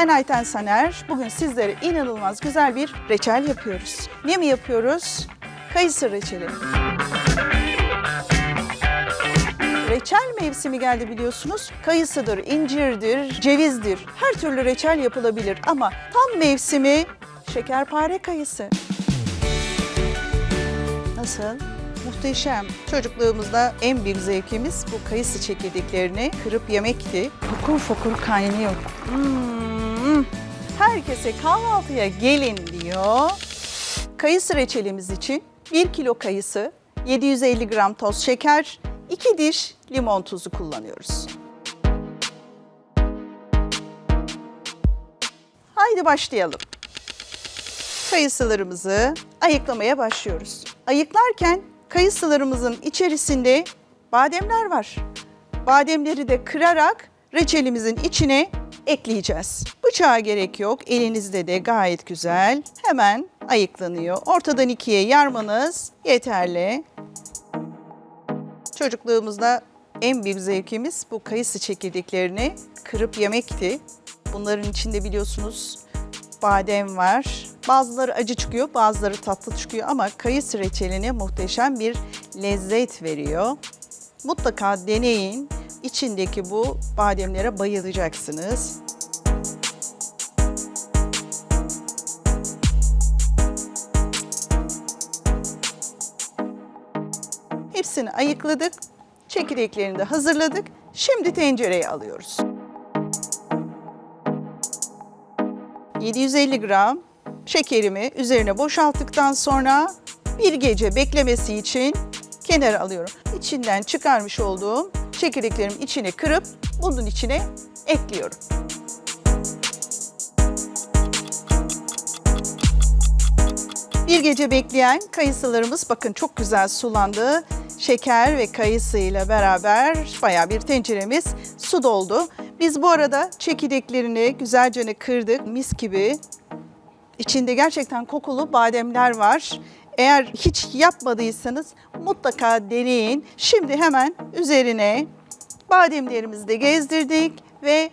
Ben Ayten Saner. Bugün sizlere inanılmaz güzel bir reçel yapıyoruz. Ne mi yapıyoruz? Kayısı reçeli. Reçel mevsimi geldi biliyorsunuz. Kayısıdır, incirdir, cevizdir. Her türlü reçel yapılabilir ama tam mevsimi şekerpare kayısı. Nasıl? Muhteşem. Çocukluğumuzda en büyük zevkimiz bu kayısı çekirdeklerini kırıp yemekti. Fokur fokur kaynıyor. Hmm. Herkese kahvaltıya gelin diyor. Kayısı reçelimiz için 1 kilo kayısı, 750 gram toz şeker, 2 diş limon tuzu kullanıyoruz. Haydi başlayalım. Kayısılarımızı ayıklamaya başlıyoruz. Ayıklarken kayısılarımızın içerisinde bademler var. Bademleri de kırarak reçelimizin içine ekleyeceğiz. Bıçağa gerek yok. Elinizde de gayet güzel. Hemen ayıklanıyor. Ortadan ikiye yarmanız yeterli. Çocukluğumuzda en büyük zevkimiz bu kayısı çekirdeklerini kırıp yemekti. Bunların içinde biliyorsunuz badem var. Bazıları acı çıkıyor, bazıları tatlı çıkıyor ama kayısı reçeline muhteşem bir lezzet veriyor. Mutlaka deneyin. İçindeki bu bademlere bayılacaksınız. Hepsini ayıkladık. Çekirdeklerini de hazırladık. Şimdi tencereye alıyoruz. 750 gram şekerimi üzerine boşalttıktan sonra bir gece beklemesi için kenara alıyorum. İçinden çıkarmış olduğum çekirdeklerimi içine kırıp bunun içine ekliyorum. Bir gece bekleyen kayısılarımız bakın çok güzel sulandı. Şeker ve kayısı ile beraber bayağı bir tenceremiz su doldu. Biz bu arada çekirdeklerini güzelce kırdık mis gibi. İçinde gerçekten kokulu bademler var. Eğer hiç yapmadıysanız mutlaka deneyin. Şimdi hemen üzerine bademlerimizi de gezdirdik ve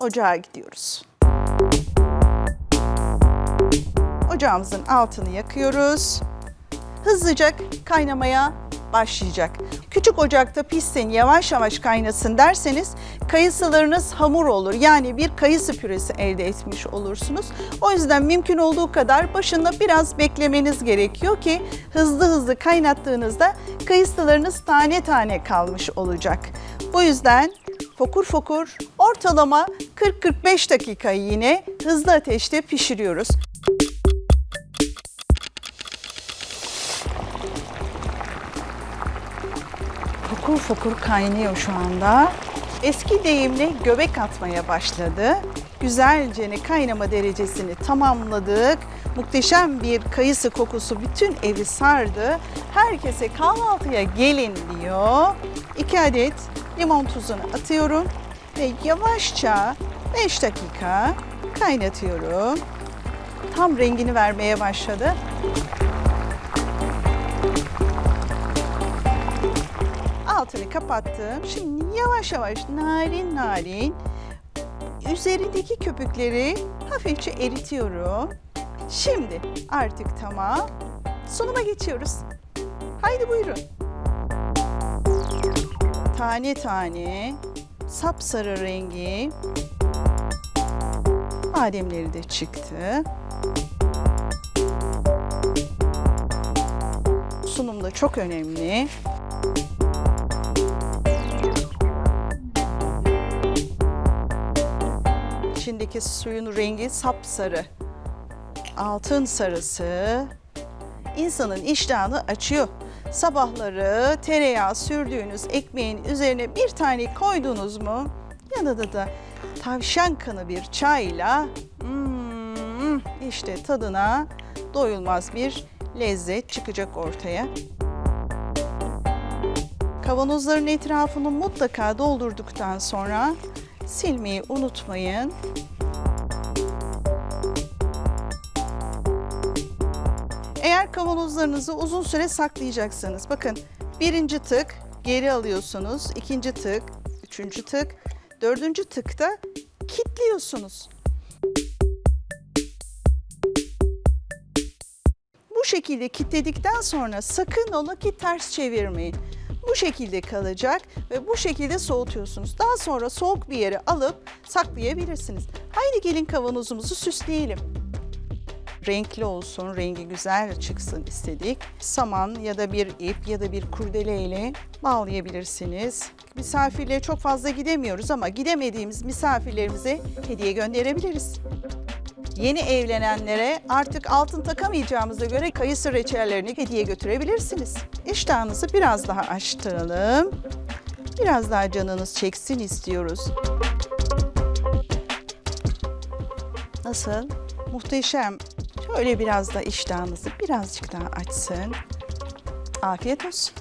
ocağa gidiyoruz. Ocağımızın altını yakıyoruz. Hızlıca kaynamaya başlayacak. Küçük ocakta pişsin, yavaş yavaş kaynasın derseniz kayısılarınız hamur olur. Yani bir kayısı püresi elde etmiş olursunuz. O yüzden mümkün olduğu kadar başında biraz beklemeniz gerekiyor ki hızlı hızlı kaynattığınızda kayısılarınız tane tane kalmış olacak. Bu yüzden fokur fokur ortalama 40-45 dakika yine hızlı ateşte pişiriyoruz. Fokur fokur kaynıyor şu anda. Eski deyimle göbek atmaya başladı. Güzelce kaynama derecesini tamamladık. Muhteşem bir kayısı kokusu bütün evi sardı. Herkese kahvaltıya gelin diyor. 2 adet limon tuzunu atıyorum ve yavaşça 5 dakika kaynatıyorum. Tam rengini vermeye başladı. Altını kapattım. Şimdi yavaş yavaş narin narin üzerindeki köpükleri hafifçe eritiyorum. Şimdi artık tamam. Sunuma geçiyoruz. Haydi buyurun. Tane tane sapsarı rengi bademleri de çıktı. Sunum da çok önemli. İçindeki suyun rengi sapsarı. Altın sarısı insanın iştahını açıyor. Sabahları tereyağı sürdüğünüz ekmeğin üzerine bir tane koydunuz mu? Yanında da tavşan kanı bir çayla hmm, işte tadına doyulmaz bir lezzet çıkacak ortaya. Kavanozların etrafını mutlaka doldurduktan sonra silmeyi unutmayın. Eğer kavanozlarınızı uzun süre saklayacaksanız bakın birinci tık geri alıyorsunuz, ikinci tık, üçüncü tık, dördüncü tıkta kilitliyorsunuz. Bu şekilde kilitledikten sonra sakın ola ki ters çevirmeyin. Bu şekilde kalacak ve bu şekilde soğutuyorsunuz. Daha sonra soğuk bir yere alıp saklayabilirsiniz. Haydi gelin kavanozumuzu süsleyelim. Renkli olsun, rengi güzel çıksın istedik. Saman ya da bir ip ya da bir kurdele ile bağlayabilirsiniz. Misafirliğe çok fazla gidemiyoruz ama gidemediğimiz misafirlerimize hediye gönderebiliriz. Yeni evlenenlere artık altın takamayacağımıza göre kayısı reçellerini hediye götürebilirsiniz. İştahınızı biraz daha açtıralım. Biraz daha canınız çeksin istiyoruz. Nasıl? Muhteşem. Şöyle biraz da iştahınızı birazcık daha açsın. Afiyet olsun.